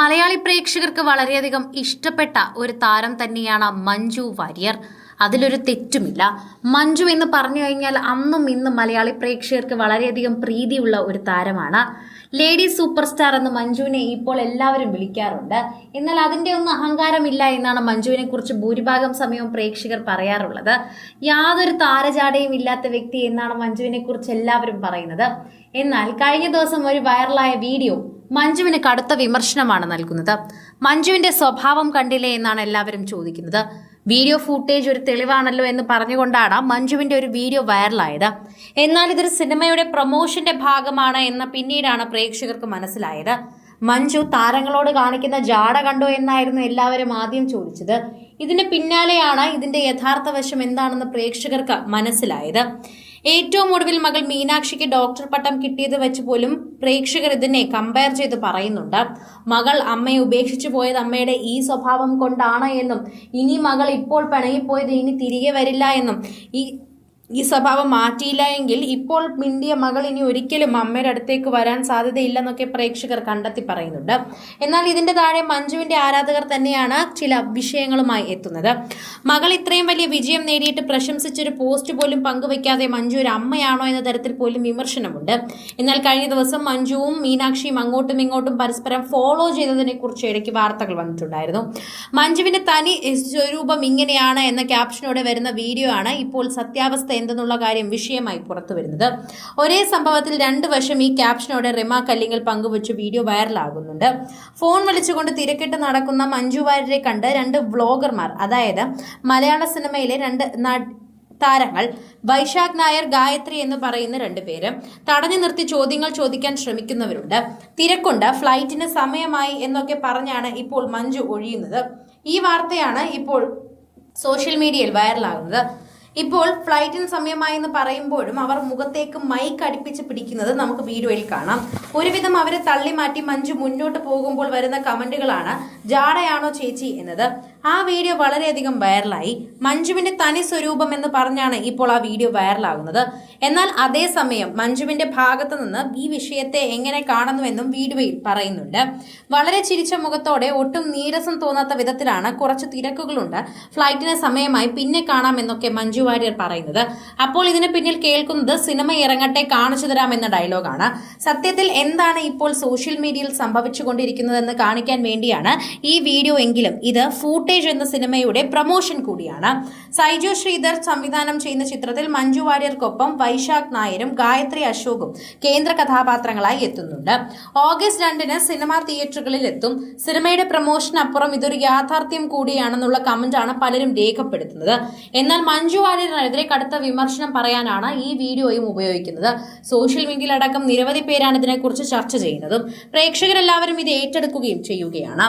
മലയാളി പ്രേക്ഷകർക്ക് വളരെയധികം ഇഷ്ടപ്പെട്ട ഒരു താരം തന്നെയാണ് മഞ്ജു വാര്യർ. അതിലൊരു തെറ്റുമില്ല. മഞ്ജു എന്ന് പറഞ്ഞു കഴിഞ്ഞാൽ അന്നും ഇന്നും മലയാളി പ്രേക്ഷകർക്ക് വളരെയധികം പ്രീതിയുള്ള ഒരു താരമാണ്. ലേഡി സൂപ്പർ സ്റ്റാർ എന്ന് മഞ്ജുവിനെ ഇപ്പോൾ എല്ലാവരും വിളിക്കാറുണ്ട്. എന്നാൽ അതിന്റെ ഒന്നും അഹങ്കാരമില്ല എന്നാണ് മഞ്ജുവിനെ കുറിച്ച് ഭൂരിഭാഗം സമയവും പ്രേക്ഷകർ പറയാറുള്ളത്. യാതൊരു താരജാടയും ഇല്ലാത്ത വ്യക്തി എന്നാണ് മഞ്ജുവിനെ കുറിച്ച് എല്ലാവരും പറയുന്നത്. എന്നാൽ കഴിഞ്ഞ ദിവസം ഒരു വൈറലായ വീഡിയോ മഞ്ജുവിന് കടുത്ത വിമർശനമാണ് നൽകുന്നത്. മഞ്ജുവിന്റെ സ്വഭാവം കണ്ടില്ലേ എന്നാണ് എല്ലാവരും ചോദിക്കുന്നത്. വീഡിയോ ഫൂട്ടേജ് ഒരു തെളിവാണല്ലോ എന്ന് പറഞ്ഞുകൊണ്ടാണ് മഞ്ജുവിന്റെ ഒരു വീഡിയോ വൈറലായത്. എന്നാൽ ഇതൊരു സിനിമയുടെ പ്രൊമോഷന്റെ ഭാഗമാണ് എന്ന് പിന്നീടാണ് പ്രേക്ഷകർക്ക് മനസ്സിലായത്. മഞ്ജു താരങ്ങളോട് കാണിക്കുന്ന ജാട കണ്ടോ എന്നായിരുന്നു എല്ലാവരും ആദ്യം ചോദിച്ചത്. ഇതിന് പിന്നാലെയാണ് ഇതിന്റെ യഥാർത്ഥ വശം എന്താണെന്ന് പ്രേക്ഷകർക്ക് മനസ്സിലായത്. ഏറ്റവും ഒടുവിൽ മകൾ മീനാക്ഷിക്ക് ഡോക്ടർ പട്ടം കിട്ടിയത് വെച്ച് പോലും പ്രേക്ഷകർ ഇതിനെ കമ്പയർ ചെയ്ത് പറയുന്നുണ്ട്. മകൾ അമ്മയെ ഉപേക്ഷിച്ചു പോയത് അമ്മയുടെ ഈ സ്വഭാവം കൊണ്ടാണ് എന്നും ഇനി മകൾ ഇപ്പോൾ പിണങ്ങിപ്പോയത് ഇനി തിരികെ വരില്ല എന്നും ഈ ഈ സ്വഭാവം മാറ്റിയില്ല എങ്കിൽ ഇപ്പോൾ മിണ്ടിയ മകൾ ഇനി ഒരിക്കലും അമ്മയുടെ അടുത്തേക്ക് വരാൻ സാധ്യതയില്ലെന്നൊക്കെ പ്രേക്ഷകർ കണ്ടെത്തി പറയുന്നുണ്ട്. എന്നാൽ ഇതിന്റെ താഴെ മഞ്ജുവിന്റെ ആരാധകർ തന്നെയാണ് ചില വിഷയങ്ങളുമായി എത്തുന്നത്. മകൾ ഇത്രയും വലിയ വിജയം നേടിയിട്ട് പ്രശംസിച്ചൊരു പോസ്റ്റ് പോലും പങ്കുവെക്കാതെ മഞ്ജു ഒരു അമ്മയാണോ എന്ന തരത്തിൽ പോലും വിമർശനമുണ്ട്. എന്നാൽ കഴിഞ്ഞ ദിവസം മഞ്ജുവും മീനാക്ഷിയും അങ്ങോട്ടും ഇങ്ങോട്ടും പരസ്പരം ഫോളോ ചെയ്തതിനെ കുറിച്ച് ഇടയ്ക്ക് വാർത്തകൾ വന്നിട്ടുണ്ടായിരുന്നു. മഞ്ജുവിന്റെ തനി സ്വരൂപം ഇങ്ങനെയാണ് എന്ന ക്യാപ്ഷനോടെ വരുന്ന വീഡിയോ ആണ് ഇപ്പോൾ സത്യാവസ്ഥ എന്തെന്നുള്ള കാര്യം വിഷയമായി പുറത്തു വരുന്നത്. ഒരേ സംഭവത്തിൽ രണ്ട് വശം ഈ ക്യാപ്ഷനോടെ റിമ കല്ലിങ്ങൽ പങ്കുവച്ച് വീഡിയോ വൈറലാകുന്നുണ്ട്. ഫോൺ വിളിച്ചുകൊണ്ട് തിരക്കിട്ട് നടക്കുന്ന മഞ്ജു വാര്യരെ കണ്ട് രണ്ട് വ്ലോഗർമാർ അതായത് മലയാള സിനിമയിലെ രണ്ട് താരങ്ങൾ വൈശാഖ് നായർ ഗായത്രി എന്ന് പറയുന്ന രണ്ടുപേര് തടഞ്ഞു നിർത്തി ചോദ്യങ്ങൾ ചോദിക്കാൻ ശ്രമിക്കുന്നവരുണ്ട്. തിരക്കുണ്ട് ഫ്ലൈറ്റിന് സമയമായി എന്നൊക്കെ പറഞ്ഞാണ് ഇപ്പോൾ മഞ്ജു ഒഴിയുന്നത്. ഈ വാർത്തയാണ് ഇപ്പോൾ സോഷ്യൽ മീഡിയയിൽ വൈറലാകുന്നത്. ഇപ്പോൾ ഫ്ലൈറ്റിന് സമയമായി എന്ന് പറയുമ്പോഴും അവർ മുഖത്തേക്ക് മൈക്ക് അടുപ്പിച്ച് പിടിക്കുന്നത് നമുക്ക് വീഡിയോയിൽ കാണാം. ഒരുവിധം അവരെ തള്ളി മാറ്റി മഞ്ജു മുന്നോട്ട് പോകുമ്പോൾ വരുന്ന കമന്റുകളാണ് ജാടയാണോ ചേച്ചി? എന്നത്. ആ വീഡിയോ വളരെയധികം വൈറലായി മഞ്ജുവിന്റെ തനി സ്വരൂപം എന്ന് പറഞ്ഞാണ് ഇപ്പോൾ ആ വീഡിയോ വൈറലാകുന്നത് എന്നാൽ അതേസമയം മഞ്ജുവിന്റെ ഭാഗത്തു നിന്ന് ഈ വിഷയത്തെ എങ്ങനെ കാണുന്നുവെന്നും വീഡിയോയിൽ പറയുന്നുണ്ട്. വളരെ ചിരിച്ച മുഖത്തോടെ ഒട്ടും നീരസം തോന്നാത്ത വിധത്തിലാണ് കുറച്ച് തിരക്കുകളുണ്ട്. ഫ്ലൈറ്റിന് സമയമായി പിന്നെ കാണാമെന്നൊക്കെ മഞ്ജു വാര്യർ പറയുന്നത്. അപ്പോൾ ഇതിന് പിന്നിൽ കേൾക്കുന്നത് സിനിമ ഇറങ്ങട്ടെ കാണിച്ചു തരാമെന്ന ഡയലോഗാണ്. സത്യത്തിൽ എന്താണ് ഇപ്പോൾ സോഷ്യൽ മീഡിയയിൽ സംഭവിച്ചുകൊണ്ടിരിക്കുന്നതെന്ന് കാണിക്കാൻ വേണ്ടിയാണ് ഈ വീഡിയോ എങ്കിലും ഇത് ഫൂട്ടേജ് എന്ന സിനിമയുടെ പ്രമോഷൻ കൂടിയാണ്. സൈജു ശ്രീധർ സംവിധാനം ചെയ്യുന്ന ചിത്രത്തിൽ മഞ്ജു വാര്യർക്കൊപ്പം വൈശാഖ് നായരും ഗായത്രി അശോകും കേന്ദ്ര കഥാപാത്രങ്ങളായി എത്തുന്നുണ്ട്. ഓഗസ്റ്റ് രണ്ടിന് സിനിമാ തിയേറ്ററുകളിൽ എത്തും. സിനിമയുടെ പ്രമോഷനപ്പുറം ഇതൊരു യാഥാർത്ഥ്യം കൂടിയാണെന്നുള്ള കമന്റാണ് പലരും രേഖപ്പെടുത്തുന്നത്. എന്നാൽ മഞ്ജു വാര്യറിനെതിരെ കടുത്ത വിമർശനം പറയാനാണ് ഈ വീഡിയോയും ഉപയോഗിക്കുന്നത്. സോഷ്യൽ മീഡിയയിലടക്കം നിരവധി പേരാണ് ഇതിനെക്കുറിച്ച് ചർച്ച ചെയ്യുന്നതും. പ്രേക്ഷകരെല്ലാവരും ഇത് ഏറ്റെടുക്കുകയും ചെയ്യുകയാണ്.